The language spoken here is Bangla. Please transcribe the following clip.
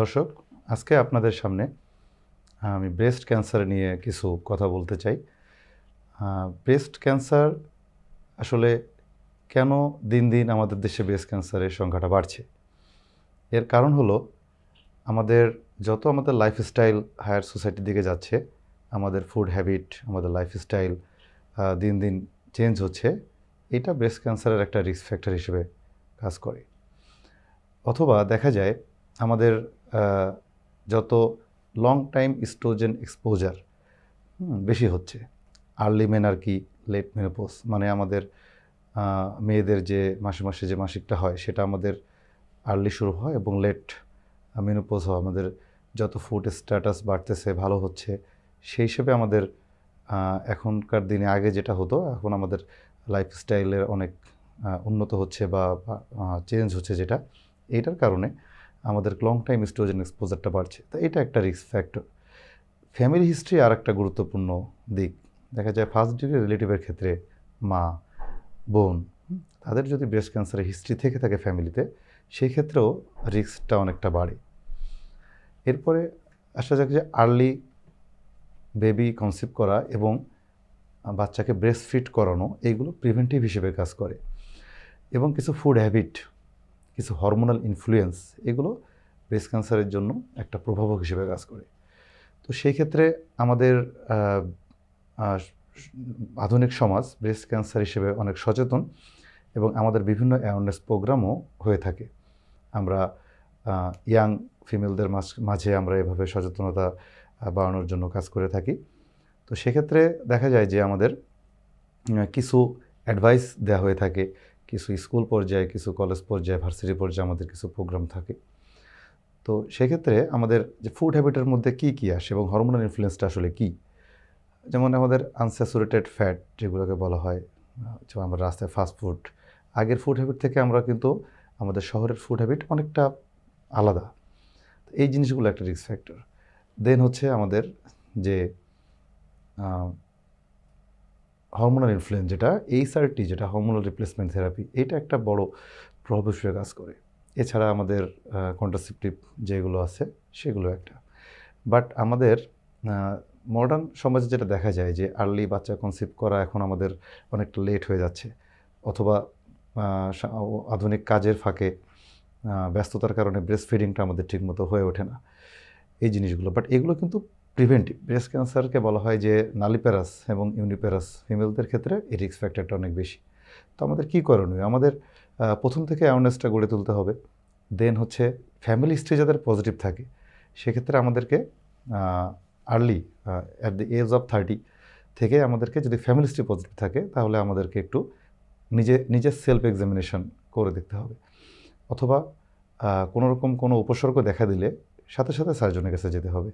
দর্শক, আজকে আপনাদের সামনে আমি ব্রেস্ট ক্যান্সার নিয়ে কিছু কথা বলতে চাই। ব্রেস্ট ক্যান্সার আসলে কেন দিন দিন আমাদের দেশে ব্রেস্ট ক্যান্সারের সংখ্যাটা বাড়ছে? এর কারণ হলো, আমাদের যত আমাদের লাইফস্টাইল হায়ার সোসাইটির দিকে যাচ্ছে, আমাদের ফুড হ্যাবিট আমাদের লাইফস্টাইল দিন দিন চেঞ্জ হচ্ছে, এটা ব্রেস্ট ক্যান্সারের একটা রিস্ক ফ্যাক্টর হিসেবে কাজ করে। অথবা দেখা যায়, আমাদের যত লং টাইম স্ট্রোজেন এক্সপোজার বেশি হচ্ছে। আর্লি মেনার্কি লেট মেনোপোজ মানে আমাদের মেয়েদের যে মাসে মাসে যে মাসিকটা হয়, সেটা আমাদের আর্লি শুরু হয় এবং লেট মেনোপোজ হয় আমাদের যত ফুড স্ট্যাটাস বাড়তেছে, ভালো হচ্ছে, সেই হিসেবে আমাদের এখনকার দিনে আগে যেটা হতো, এখন আমাদের লাইফস্টাইলের অনেক উন্নত হচ্ছে বা চেঞ্জ হচ্ছে যেটা। এইটার কারণে আমাদের লং টাইম স্টোজেন এক্সপোজারটা বাড়ছে। তো এটা একটা রিস্ক ফ্যাক্টর ফ্যামিলি হিস্ট্রি আর একটা গুরুত্বপূর্ণ দিক। দেখা যায় ফার্স্ট ডিগ্রি রিলেটিভের ক্ষেত্রে মা, বোন তাদের যদি ব্রেস্ট ক্যান্সারের হিস্ট্রি থেকে থাকে ফ্যামিলিতে সেই ক্ষেত্রেও রিস্কটা অনেকটা বাড়ে। এরপরে আসা যাক যে আর্লি বেবি কনসিভ করা এবং বাচ্চাকে ব্রেস্ট ফিট করানো এইগুলো প্রিভেন্টিভ হিসেবে কাজ করে। এবং কিছু ফুড হ্যাবিট কিছু হরমোনাল ইনফ্লুয়েন্স এগুলো ব্রেস্ট ক্যান্সারের জন্য একটা প্রভাবক হিসেবে কাজ করে। তো সেই ক্ষেত্রে আমাদের আধুনিক সমাজ ব্রেস্ট ক্যান্সার হিসেবে অনেক সচেতন এবং আমাদের বিভিন্ন অ্যাওয়ারনেস প্রোগ্রামও হয়ে থাকে। আমরা ইয়াং ফিমেলদের মাঝে আমরা এভাবে সচেতনতা বাড়ানোর জন্য কাজ করে থাকি। তো সেক্ষেত্রে দেখা যায় যে আমাদের কিছু অ্যাডভাইস দেওয়া হয়ে থাকে কিছু স্কুল পর্যায়ে, কিছু কলেজ পর্যায়ে, ভার্সিটি পর্যায়ে আমাদের কিছু প্রোগ্রাম থাকে। তো সেক্ষেত্রে আমাদের যে ফুড হ্যাবিটের মধ্যে কী কী আসে এবং হরমোনাল ইনফ্লুয়েন্সটা আসলে কী? যেমন আমাদের আনস্যাচুরেটেড ফ্যাট যেগুলোকে বলা হয়, যেমন আমরা রাস্তায় ফাস্ট ফুড আগের ফুড হ্যাবিট থেকে আমরা কিন্তু আমাদের শহরের ফুড হ্যাবিট অনেকটা আলাদা। এই জিনিসগুলো একটা রিস্ক ফ্যাক্টর দেন হচ্ছে আমাদের যে হরমোনাল ইনফ্লুয়েন্স যেটা এইসআরটি যেটা হরমোনাল রিপ্লেসমেন্ট থেরাপি এটা একটা বড় প্রভাব কাজ করে। এছাড়া আমাদের কন্ট্রাসেপটিভ যেগুলো আছে, সেগুলো একটা। বাট আমাদের মডার্ন সমাজে যেটা দেখা যায় যে আর্লি বাচ্চা কনসিভ করা এখন আমাদের অনেকটা লেট হয়ে যাচ্ছে। অথবা আধুনিক কাজের ফাঁকে ব্যস্ততার কারণে ব্রেস্ট ফিডিংটা আমাদের ঠিকমতো হয়ে ওঠে না। এই জিনিসগুলো বাট এগুলো কিন্তু প্রিভেন্টিভ ব্রেস্ট ক্যান্সারকে বলা হয় যে নালিপ্যারাস এবং ইউনিপ্যারাস ফিমেলদের ক্ষেত্রে এই রিস্ক ফ্যাক্টরটা অনেক বেশি। তো আমাদের কী করণীয়? আমাদের প্রথম থেকে অ্যাওয়ারনেসটা গড়ে তুলতে হবে। দেন হচ্ছে ফ্যামিলি হিস্ট্রি যাদের পজিটিভ থাকে, সেক্ষেত্রে আমাদেরকে early at the age of thirty থেকে আমাদেরকে যদি ফ্যামিলি হিস্ট্রি পজিটিভ থাকে, তাহলে আমাদেরকে একটু নিজে, নিজের সেলফ এক্সামিনেশন করে দেখতে হবে। অথবা কোনো রকম কোনো উপসর্গ দেখা দিলে সাথে সাথে সার্জনের কাছে যেতে হবে।